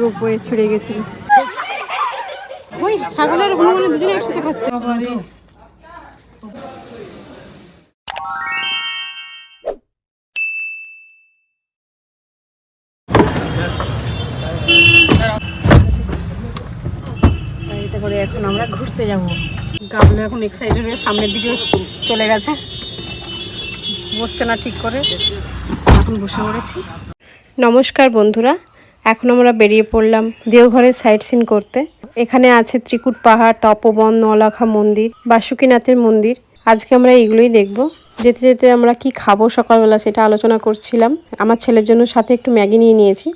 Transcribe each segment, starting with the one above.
Ropeway ছেড়ে গেছিল। ওই ছাগলের দুজনে একসাথে খাচ্ছে। করে এখন আমরা ঘুরতে যাব। গাবলো এখন এক্সাইটেড হয়ে সামনের দিকে চলে গেছে। বসছে না ঠিক করে। এখন বসে পড়েছি। নমস্কার বন্ধুরা, এখন আমরা বেরিয়ে পড়লাম দেওঘরের সাইট সিন করতে। এখানে আছে ত্রিকুট পাহাড়, তপবন নলাখা মন্দির, বাসুকীনাথের মন্দির। আজকে আমরা এইগুলোই দেখব। যেতে যেতে আমরা কি খাব সকালবেলা সেটা আলোচনা করছিলাম। আমার ছেলের জন্য সাথে একটু ম্যাগি নিয়ে নিয়েছি,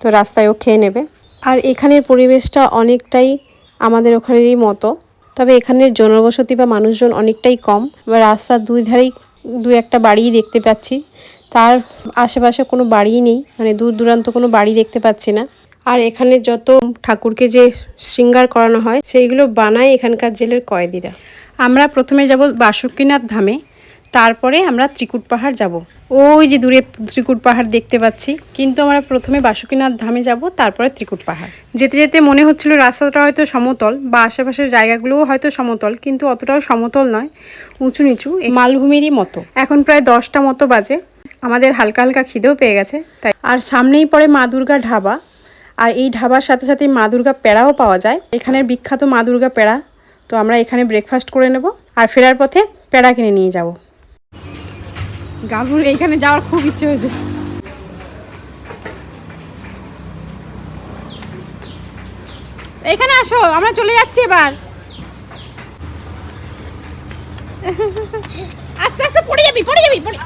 তো রাস্তায় ও খেয়ে নেবে। আর এখানের পরিবেশটা অনেকটাই আমাদের ওখানেরই মতো, তবে এখানের জনবসতি বা মানুষজন অনেকটাই কম। রাস্তার দুই ধারেই দু একটা বাড়িই দেখতে পাচ্ছি। তার আশেপাশে কোনো বাড়িই নেই মানে দূর দূরান্ত কোনো বাড়ি দেখতে পাচ্ছি না। আর এখানে যত ঠাকুরকে যে শৃঙ্গার করানো হয়, সেইগুলো বানায় এখানকার জেলের কয়েদিরা। আমরা প্রথমে যাব বাসুকিনাথ ধামে। তারপরে আমরা ত্রিকুট পাহাড় যাব। ওই যে দূরে ত্রিকুট পাহাড় দেখতে পাচ্ছি। কিন্তু আমরা প্রথমে বাসুকীনাথ ধামে যাব, তারপরে ত্রিকুট পাহাড়। যেতে যেতে মনে হচ্ছিল রাস্তাটা হয়তো সমতল বা আশেপাশের জায়গাগুলোও হয়তো সমতল, কিন্তু অতটাও সমতল নয়, উঁচু নিচু মালভূমিরই মতো। এখন প্রায় দশটা মতো বাজে। আমাদের হালকা হালকা খিদেও পেয়ে গেছে, তাই আর সামনেই পড়ে মা দুর্গা ঢাবা। আর এই ঢাবার সাথে সাথে মা দুর্গা পেড়াও পাওয়া যায়। এখানের বিখ্যাত মা দুর্গা পেড়া। তো আমরা এখানে ব্রেকফাস্ট করে নেব। আর ফেরার পথে পেড়া কিনে নিয়ে যাব। গাভুর এইখানে যাওয়ার খুব ইচ্ছে হয়েছে। এখানে আসো, আমরা চলে যাচ্ছি এবার। আস্তে আস্তে, পড়ে যাবি পড়ে যাবি, পড়ে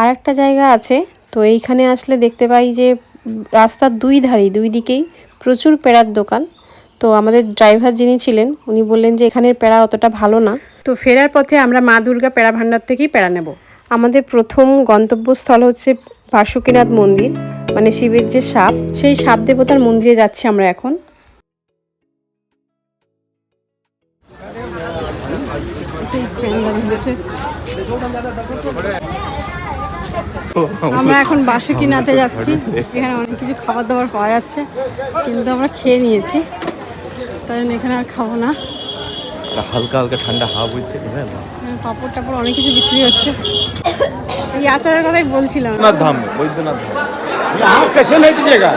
আর একটা জায়গা আছে, তো এইখানে আসলে দেখতে পাই যে রাস্তার দুই ধারেই, দুই দিকেই প্রচুর পেড়ার দোকান। তো আমাদের ড্রাইভার যিনি ছিলেন, উনি বললেন যে এখানের পেড়া অতটা ভালো না। তো ফেরার পথে আমরা মা দুর্গা পেড়া ভাণ্ডার থেকেই পেড়া নেব। আমাদের প্রথম গন্তব্যস্থল হচ্ছে বাসুকীনাথ মন্দির মানে শিবের যে সাপ, সেই সাপ দেবতার মন্দিরে যাচ্ছি আমরা এখন। আমরা এখন বাসুকিনাতে যাচ্ছি, এখানে অনেক কিছু খাবার দাবার পাওয়া যাচ্ছে, কিন্তু আমরা খেয়ে নিয়েছি তাই এখানে আর খাব না। একটা হালকা হালকা ঠান্ডা হাওয়া বইছে বুঝলেন এখানে পাপড় টাপড় অনেক কিছু বিক্রি হচ্ছে এই আচারের কথাই বলছিলাম বৈদ্যনাথ ধাম বৈদ্যনাথ ধাম यहाँ कैसे नहीं दीजिएगा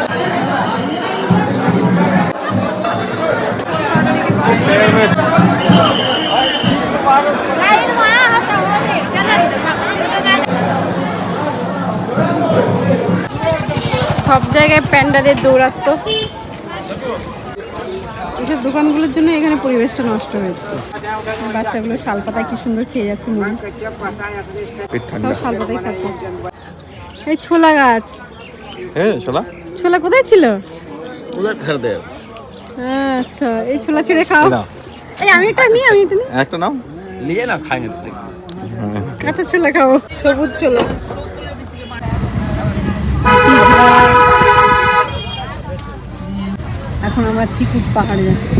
সব জায়গায় প্যান্ডাদের দৌরাত্ম এইসব দোকানগুলোর জন্য এখানে পরিবেশটা নষ্ট হয়েছে। বাচ্চাগুলো শাল পাতা কি সুন্দর খেয়ে যাচ্ছে মুড়ি শাল পাতাই খাচ্ছে। এই ছোলা গাছ। হ্যাঁ ছোলা। ছোলা কোথায় ছিল? ওদের ঘর দে। আচ্ছা এই ছোলা ছেড়ে খাও। এই আমি এটা নিই আমি এটা নি একটা নাও। নিয়ে না খাই না কাঁচা আচ্ছা, ছোলা খাও। সবুজ ছোলা। এখন আমরা ত্রিকুট পাহাড়ে যাচ্ছি।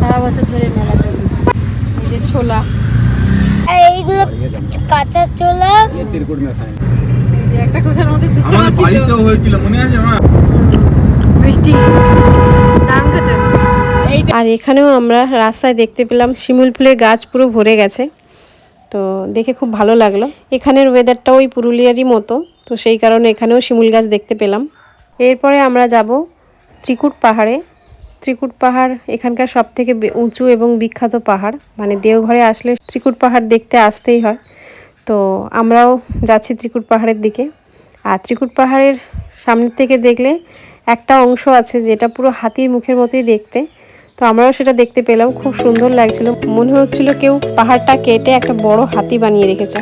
সারা বছর ধরে মেলা চলবে এই যে ছোলা। এইগুলো আর এখানেও আমরা রাস্তায় দেখতে পেলাম শিমুল ফুলের গাছ পুরো ভরে গেছে। তো দেখে খুব ভালো লাগল। এখানের ওয়েদারটা ওই পুরুলিয়ারই মতো। তো সেই কারণে এখানেও শিমুল গাছ দেখতে পেলাম। এরপরে আমরা যাব ত্রিকুট পাহাড়ে। ত্রিকুট পাহাড় এখানকার সব থেকে উঁচু এবং বিখ্যাত পাহাড়। মানে দেওঘরে আসলে ত্রিকুট পাহাড় দেখতে আসতেই হয়। তো আমরাও যাচ্ছি ত্রিকুট পাহাড়ের দিকে। আর ত্রিকুট পাহাড়ের সামনে থেকে দেখলে একটা অংশ আছে যেটা পুরো হাতির মুখের মতোই দেখতে। তো আমরাও সেটা দেখতে পেলাম খুব সুন্দর লাগছিল। মনে হচ্ছিল কেউ পাহাড়টা কেটে একটা বড় হাতি বানিয়ে রেখেছে।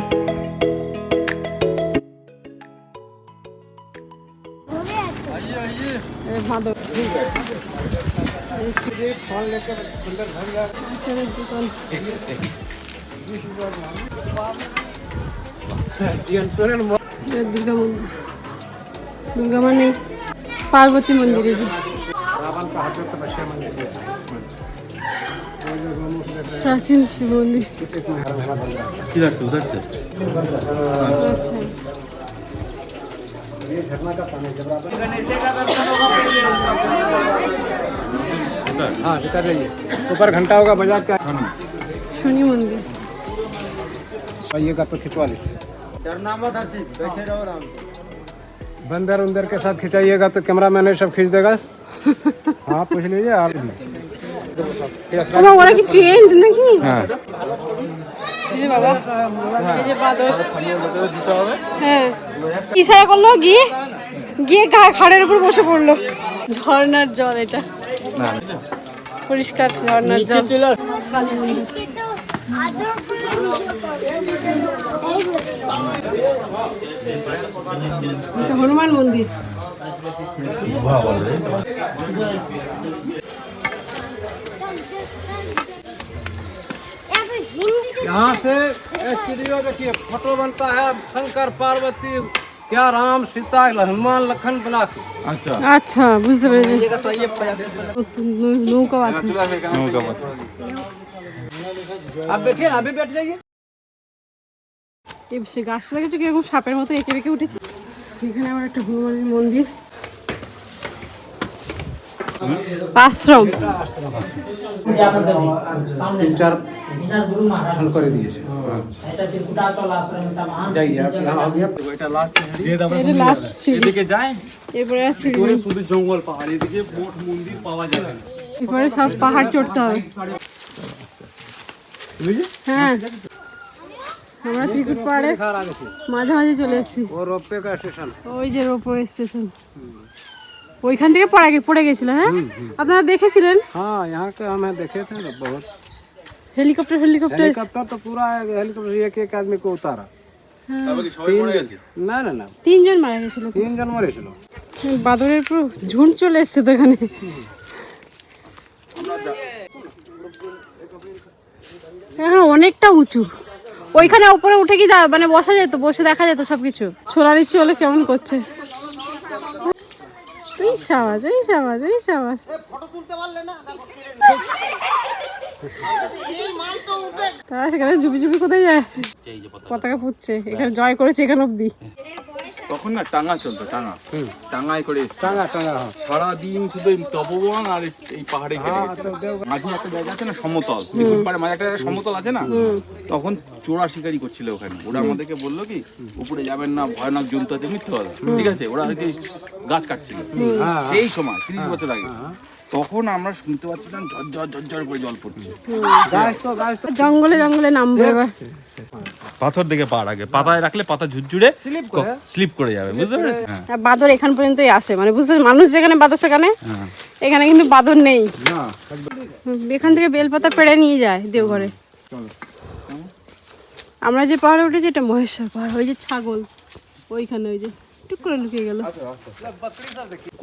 দুর্গা মন্দির দুর্গা মানে পার্বতী মন্দিরে। প্রাচীন শিব মন্দির ये झरना का पानी गणेश का दर्शन होगा हाँ। तो ऊपर घंटा होगा बजा का। हाँ। शनि मंदिर। आइएगा तो खिंचवा लीजिए झरना मत बैठे रहो बंदर उंदर के साथ खिंचाइएगा तो कैमरा मैन सब खींच देगा। आप पूछ लीजिए आप चेंज नहीं। हाँ। হ্যাঁ। এই বাবা এই যে বাদর হ্যাঁ। ইশারা করল গিয়ে গিয়ে ঘাড়ের উপর বসে পড়ল। ঝর্ণার জল এটা। পরিষ্কার ঝর্ণার জল। হনুমান মন্দির। यहाँ से स्टूडियो देखिए फोटो बनता है शंकर पार्वती क्या राम सीता हनुमान लखन बना के अच्छा আচ্ছা বুঝতে পেরেছি নৌ- নৌকাও আছে नौका मत आप बैठिए ना अभी बैठ जाइए এই সে গাছটা দেখেছো কিরকম সাপের মতো এঁকে রেখে উঠেছে এখানে আবার একটা হনুমানের মন্দির আশ্রম तीन चार फल कर दिए जाइए आप यहाँ आ गया এটা লাস্ট সিঁড়ি এদিকে যায় এরপরে আর সিঁড়ি নেই। শুধু জঙ্গল পাহাড় এদিকে মোট মন্দির পাওয়া যাবে না এরপরে সব পাহাড় চড়তে হবে হ্যাঁ আমরা ত্রিকুট পাহাড়ে মাঝামাঝি চলে এসেছি वो रोपवे का स्टेशन ওই যে রোপওয়ে স্টেশন ওইখান থেকে পড়ে গে- পড়ে গেছিল হ্যাঁ আপনারা দেখেছিলেন हाँ यहाँ के हमें देखे थे ना बहुत হেলিকপ্টার হেলিকপ্টার हेलीकॉप्टर तो पूरा हेलीकॉप्टर एक एक आदमी को उतारा তারপরে কি সবাই পড়ে গেছে না না না তিনজন মারা গেছিল তিন জন মরেছিল বাদরের পুরো ঝুঁড চলে এসছে তো এখানে এখন অনেকটা উঁচু ওইখানে উপরে উঠে কি যা- মানে বসা যেত বসে দেখা যেত সবকিছু ছোলা দিচ্ছি হলে কেমন করছে ওই সাবাস ওই সাবাস ওই সাবাস তারা সেখানে কোথায় যায়? পতাকা। পুচ্ছে এখানে জয় করেছে এখানে অব্দি। তখন না টাঙ্গা চলতো টাঙ্গা। টাঙ্গায় করে। টাঙ্গা টাঙ্গা হ্যাঁ। সারাদিন শুধু তপবন আর এই- পাহাড়ে মাঝে একটা জায়গা আছে না সমতল। পাহাড়ে মাঝে একটা জায়গায় সমতল আছে না? তখন চোরা শিকারি করছিল ওখানে। ওরা আমাদেরকে বলল কি উপরে যাবেন না ভয়ানক জন্তু আছে মিথ্যে কথা। ঠিক আছে? ওরা আর কি গাছ কাটছিল। সেই সময় তিরিশ বছর আগে। তখন আমরা শুনতে পাচ্ছিলাম ঝরঝর ঝরঝর করে জল পড়ছে। জঙ্গলে জঙ্গলে নামবো এবার। পাথর দেখে পা রাখে পাতায় রাখলে পাতা ঝুরঝুরে স্লিপ করে? স্লিপ করে যাবে বুঝতে পেরেছেন? হ্যাঁ। বাদর এখান পর্যন্তই আসে। মানে বুঝতে মানুষ যেখানে বাদর সেখানে হ্যাঁ। এখানে কিন্তু বাদর নেই। না এখান থেকে বেলপাতা পেড়ে নিয়ে যায় দেওঘরে। আমরা যে পাহাড়ে উঠেছি এটা মহেশ্বর পাহাড় ওই যে ছাগল ওইখানে ওই যে। টুক করে লুকিয়ে গেল।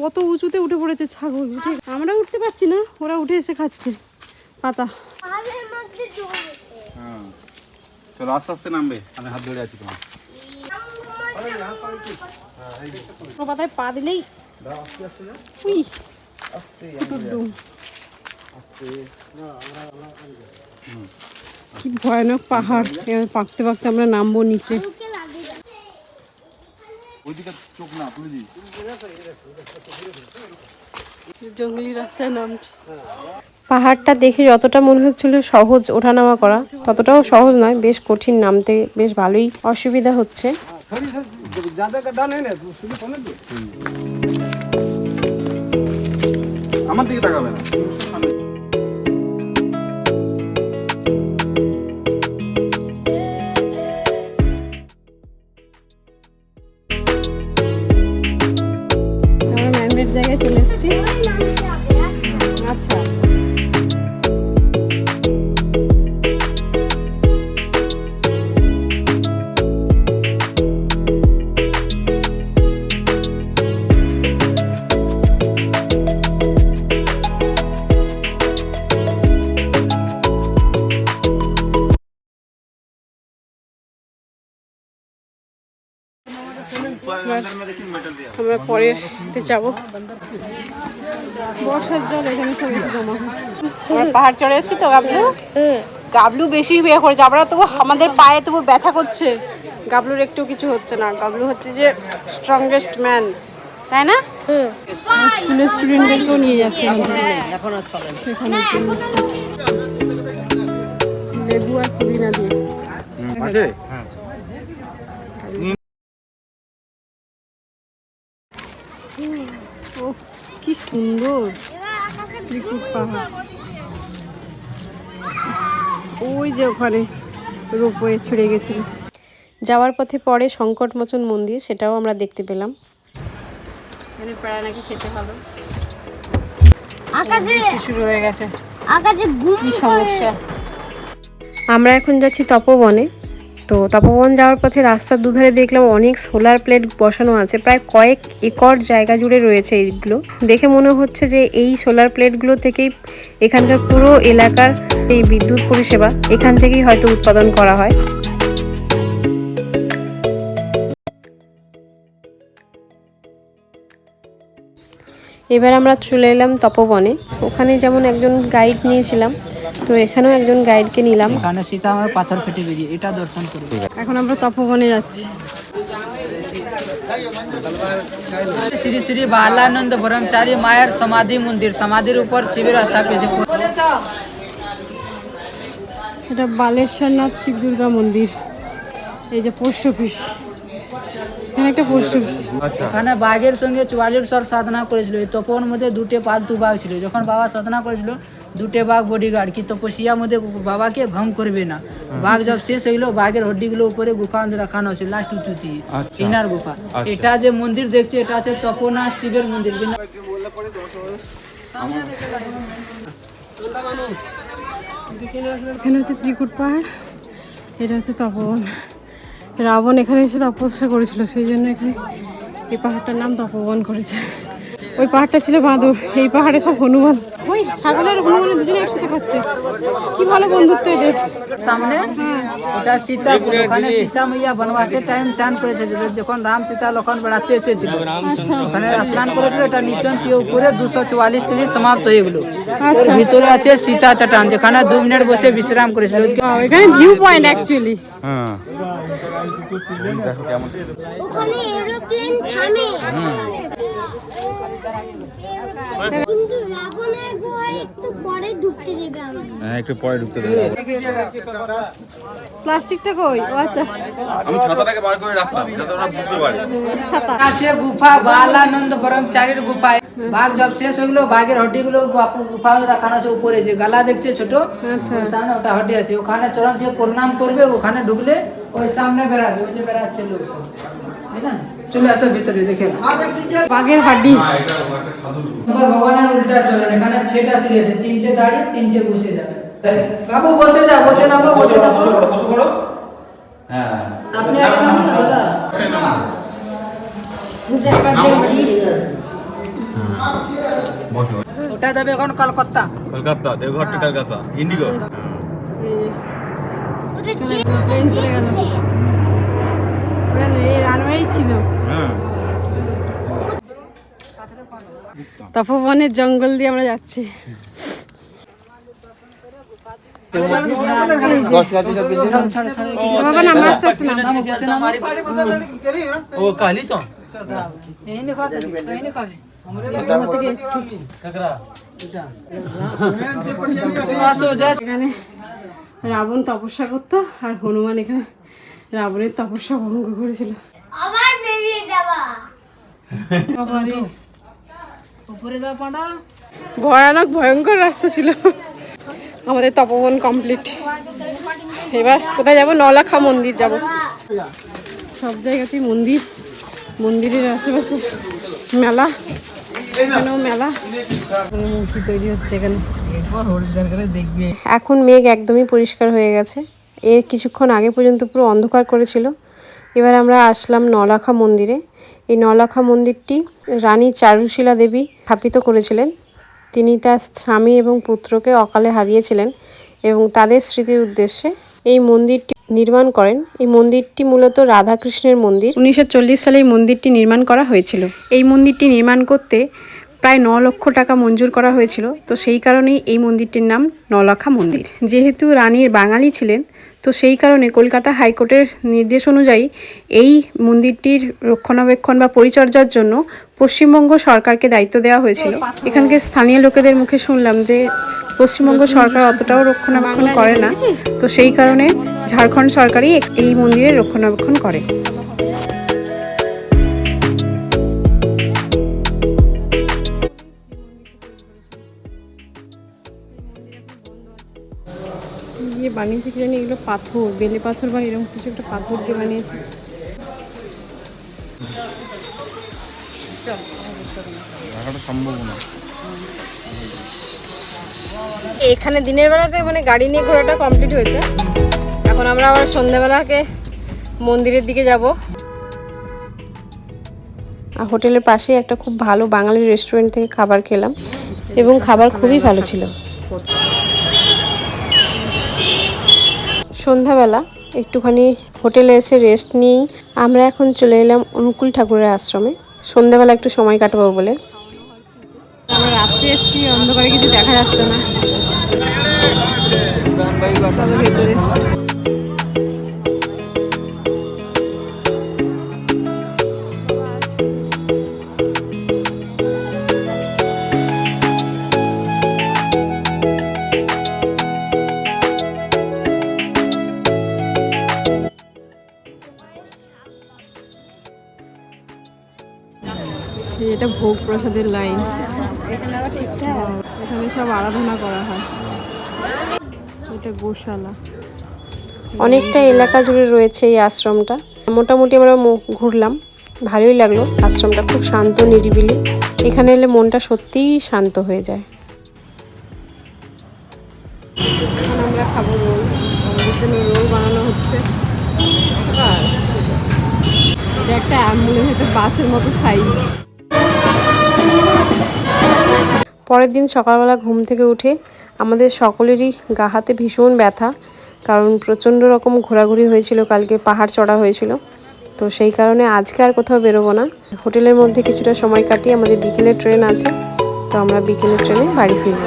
কত উঁচুতে উঠে পড়েছে ছাগল উঠে। আমরা উঠতে পারছি না ওরা উঠে এসে খাচ্ছে। পাতা। হ্যাঁ। চলো আস্তে আস্তে নামবে। আমি হাত ধরে আছি তোমার। পাতায় পা দিলেই উই, কি ভয়ানক পাহাড়। পাকতে পাকতে আমরা নামবো নিচে। ওইদিকে চোখ না তুলে দিই জঙ্গলি রাস্তায় নামছি। পাহাড়টা দেখে যতটা মনে হচ্ছিল সহজ ওঠানামা করা ততটাও সহজ নয় বেশ কঠিন নামতে বেশ ভালোই অসুবিধা হচ্ছে। আমার দিকে তাকাবে না। ম্যানমেড জায়গায় চলে এসেছি। আচ্ছা। আমরা পরের তে যাব। বর্ষার জল এখানে সব এসে জমা হয়। পাহাড় চড়ে এসেছি তো গাবলু? গাবলু বেশি বিয়ে করেছে। আমরা তবু আমাদের পায়ে তবু ব্যথা করছে। গাবলুর একটু কিছু হচ্ছে না। গাবলু হচ্ছে যে স্ট্রংগেস্ট ম্যান তাই না? স্কুলের স্টুডেন্টদেরকেও নিয়ে যাচ্ছে। সেখানে জন্য। লেবু আর পুদিনা দিয়ে। সুন্দর। ত্রিকুট পাহাড়। ওই যে ওখানে রোপওয়ে ছেড়ে গেছিল। যাওয়ার পথে পরে সংকটমোচন মন্দির সেটাও আমরা দেখতে পেলাম। এখানে প্রায় নাকি খেতে ভালো আকাশে বৃষ্টি শুরু হয়ে গেছে। আকাশে ঘুম কি সমস্যা। আমরা এখন যাচ্ছি তপবনে। তো তপবন যাওয়ার পথে রাস্তার দুধারে দেখলাম অনেক সোলার প্লেট বসানো আছে। প্রায় কয়েক একর জায়গা জুড়ে রয়েছে এইগুলো। দেখে মনে হচ্ছে যে এই সোলার প্লেটগুলো থেকেই এখানকার পুরো এলাকার এই বিদ্যুৎ পরিষেবা এখান থেকেই হয়তো উৎপাদন করা হয়। এবার আমরা চলে এলাম তপবনে। ওখানে যেমন একজন গাইড নিয়েছিলাম তো এখানেও একজন গাইডকে নিলাম। এখানে সীতা আমার পাথর ফেটে বেরিয়ে এটা দর্শন করব এখন আমরা তপবনে যাচ্ছি। শ্রী শ্রী বালানন্দ ব্রহ্মচারী মায়ের সমাধি মন্দির সমাধির উপর শিবির স্থাপিত। এটা বালেশ্বরনাথ শিব দুর্গা মন্দির। এই যে পোস্ট অফিস। এখানে একটা পোস্ট অফিস। এখানে বাঘের সঙ্গে চুয়াল্লিশর সাধনা করেছিল। এই তপন মধ্যে দুটো পালতু বাঘ ছিল। যখন বাবা সাধনা করেছিল দুটো বাঘ বডিগার্ড কি তপস্যার মধ্যে বাবাকে ভঙ্গ করবে না। বাঘ যখন শেষ হইল বাঘের হড্ডিগুলো উপরে গুফা মধ্যে রাখানো হচ্ছে লাস্ট উঁচুতি ইনার গুফা। এটা যে মন্দির দেখছে এটা আছে তপনা শিবের মন্দির। এখানে হচ্ছে ত্রিকুট পাহাড় এটা হচ্ছে তপবন। রাবণ এখানে এসে তপস্যা করেছিল সেই জন্য এখানে এই পাহাড়টার নাম তপবন করেছে। ওই পাহাড়টা ছিল বাঁদর এই পাহাড়ে সব হনুমান। ওই ছাগলের হনুমানের দুজনে একসাথে খাচ্ছে। কি ভালো বন্ধুত্ব এদের। সামনে ওটা সীতাপুর ওখানে সীতা মাইয়া বনবাসের টাইম চান করেছিল। যখন রাম সীতা লক্ষণ বেড়াতে এসেছিল ওখানে স্নান করেছিল। এটা নিচন দিয়ে উপরে দুশো চুয়াল্লিশ সিঁড়ি সমাপ্ত হয়ে গেল। ওর ভিতরে আছে সীতা চাটান যেখানে দু মিনিট বসে বিশ্রাম করেছিল। এখানে ভিউ পয়েন্ট অ্যাকচুয়ালি হ্যাঁ। দেখো কেমন ওখানে এরোপ্লেন থামে রাবণের গুহায় একটু পরে ঢুকতে দেবে আমাদের হ্যাঁ একটু পরে ঢুকতে দেবে প্লাস্টিকটা কই? ও আচ্ছা। আমি ছাতাটাকে বার করে রাখলাম যাতে ওরা বুঝতে পারে। ছাতা। আছে গুফা বালানন্দ ব্রহ্মচারীর গুফায় বাঘ শেষ হয়ে গেলো বাঘের হড্ডি গুলো গুফা রাখানো আছে উপরে যে গালা দেখছে ছোট আচ্ছা। সামনে ওটা হড্ডি আছে। ওখানে চরণ সে প্রণাম করবে ওখানে ঢুকলে ওই সামনে বেড়াবে ওই যে বেড়াচ্ছে লোক সব। বুঝলেন? চলে আসো ভিতরে দেখে বাঘের হাড্ডি। ভগবানের উল্টা চলেন এখানে ছেটা সিঁড়ি আছে তিনটে দাঁড়িয়ে তিনটে বসে যাবে। বাবু বসে যা বসে না বাবু, বসে না বসে না। হ্যাঁ। আপনি আগে নামুন না দাদা। ওটা যাবে এখন Kolkata. Kolkata Deoghar to Kolkata IndiGo. ওদের প্লেন এই রানওয়েই ছিল। হ্যাঁ। তপবনের জঙ্গল দিয়ে আমরা যাচ্ছি। এখানে রাবণ তপস্যা করতো আর হনুমান এখানে রাবণের তপস্যা ভঙ্গ করেছিল। আবার বেরিয়ে যাবা। উপরে দাও পাঁডা। ভয়ানক ভয়ঙ্কর রাস্তা ছিল। আমাদের তপবন কমপ্লিট এবার কোথায় যাব? নলাখা মন্দির যাব। সব জায়গাতেই মন্দির। মন্দিরের আশেপাশে মেলা। এখানেও মেলা। মূর্তি তৈরি হচ্ছে এখানে। এখন মেঘ একদমই পরিষ্কার হয়ে গেছে। এর কিছুক্ষণ আগে পর্যন্ত পুরো অন্ধকার করেছিল। এবার আমরা আসলাম নলাখা মন্দিরে। এই নলাখা মন্দিরটি রানী চারুশীলা দেবী স্থাপিত করেছিলেন। তিনি তার স্বামী এবং পুত্রকে অকালে হারিয়েছিলেন এবং তাদের স্মৃতির উদ্দেশ্যে এই মন্দিরটি নির্মাণ করেন। এই মন্দিরটি মূলত রাধাকৃষ্ণের মন্দির। উনিশশো চল্লিশ সালে এই মন্দিরটি নির্মাণ করা হয়েছিল। এই মন্দিরটি নির্মাণ করতে প্রায় ন লক্ষ টাকা মঞ্জুর করা হয়েছিল। তো সেই কারণেই এই মন্দিরটির নাম নলাখা মন্দির। যেহেতু রানীর বাঙালি ছিলেন তো সেই কারণে কলকাতা হাইকোর্টের নির্দেশ অনুযায়ী এই মন্দিরটির রক্ষণাবেক্ষণ বা পরিচর্যার জন্য পশ্চিমবঙ্গ সরকারকে দায়িত্ব দেওয়া হয়েছিল। এখানকার স্থানীয় লোকেদের মুখে শুনলাম যে পশ্চিমবঙ্গ সরকার অতটাও রক্ষণাবেক্ষণ করে না। তো সেই কারণে ঝাড়খণ্ড সরকারই এই মন্দিরের রক্ষণাবেক্ষণ করে। বানিয়েছে কি জানি এগুলো পাথর বেলে পাথর বা এরকম কিছু একটা পাথর দিয়ে বানিয়েছে। এখানে দিনের বেলাতে মানে গাড়ি নিয়ে ঘোরাটা কমপ্লিট হয়েছে। এখন আমরা আবার সন্ধ্যাবেলাকে মন্দিরের দিকে যাব। আর হোটেলের পাশেই একটা খুব ভালো বাঙালি রেস্টুরেন্ট থেকে খাবার খেলাম এবং খাবার খুবই ভালো ছিল। সন্ধ্যাবেলা একটুখানি হোটেলে এসে রেস্ট নিয়েই আমরা এখন চলে এলাম অনুকূল ঠাকুরের আশ্রমে। সন্ধ্যাবেলা একটু সময় কাটাবো বলে। আমরা রাত্রে এসেছি, অন্ধকারে কিছু দেখা যাচ্ছে না। এটা ভোগ প্রসাদের লাইন। এখানে সব আরাধনা করা হয়। এটা গোশালা। অনেকটা এলাকা জুড়ে রয়েছে এই আশ্রমটা। মোটামুটি আমরা মো- ঘুরলাম। ভালোই লাগল। আশ্রমটা খুব শান্ত নিরিবিলি। এখানে এলে মনটা সত্যিই শান্ত হয়ে যায়। এখন আমরা খাব রোল। আমাদের জন্য রোল বানানো হচ্ছে। এটা একটা অ্যাম্বুলেন্স একটা বাসের মতো সাইজ। পরের দিন সকালবেলা ঘুম থেকে উঠে আমাদের সকলেরই গা হাতে ভীষণ ব্যথা, কারণ প্রচণ্ড রকম ঘোরাঘুরি হয়েছিল, কালকে পাহাড় চড়া হয়েছিল। তো সেই কারণে আজকে আর কোথাও বেরোবো না। হোটেলের মধ্যে কিছুটা সময় কাটিয়ে আমাদের বিকেলের ট্রেন আছে, তো আমরা বিকেলের ট্রেনে বাড়ি ফিরব।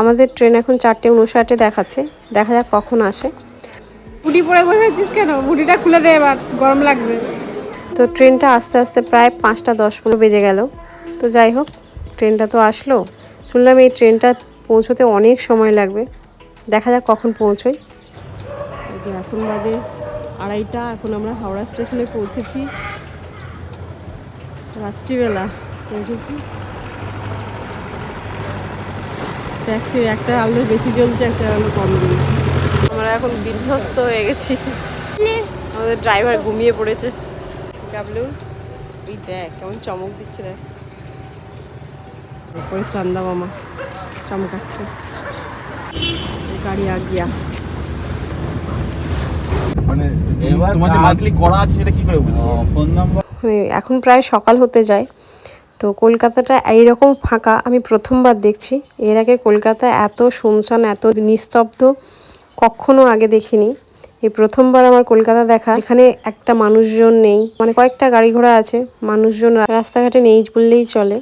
আমাদের ট্রেন এখন চারটে উনষাটে দেখাচ্ছে, দেখা যাক কখন আসে। মুড়ি পরে বসে আছিস কেন? মুড়িটা খুলে দে এবার, গরম লাগবে। তো ট্রেনটা আস্তে আস্তে প্রায় পাঁচটা দশ পনেরো বেজে গেল। তো যাই হোক, ট্রেনটা তো আসলো। শুনলাম এই ট্রেনটা পৌঁছোতে অনেক সময় লাগবে। দেখা যাক কখন পৌঁছোই। যে এখন বাজে আড়াইটা, এখন আমরা হাওড়া স্টেশনে পৌঁছেছি। রাত্রিবেলা পৌঁছেছি। ট্যাক্সি একটা আলো বেশি চলছে একটা আলো কম চলছে আমরা এখন বিধ্বস্ত হয়ে গেছি। আমাদের ড্রাইভার ঘুমিয়ে পড়েছে। গাবলু ওই দেখ কেমন চমক দিচ্ছে দেখ। উপরে চান্দা মামা চমকাচ্ছে। গাড়ি আ গিয়া মানে তোমার যে মান্থলি করা আছে সেটা কি করে বুঝব ফোন নাম্বার মানে এখন প্রায় সকাল হতে যায়। তো কলকাতাটা এইরকম ফাঁকা আমি প্রথমবার দেখছি। এর আগে কলকাতা এত শুনশান এত নিস্তব্ধ কখনো আগে দেখিনি। এই প্রথমবার আমার কলকাতা দেখা এখানে একটা মানুষজন নেই। মানে কয়েকটা গাড়ি ঘোড়া আছে, মানুষজন রাস্তাঘাটে নেই বললেই চলে।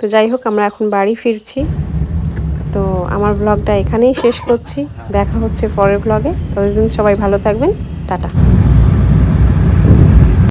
তো যাই হোক, আমরা এখন বাড়ি ফিরছি। তো আমার ব্লগটা এখানেই শেষ করছি। দেখা হচ্ছে পরের ব্লগে ততদিন সবাই ভালো থাকবেন। টাটা।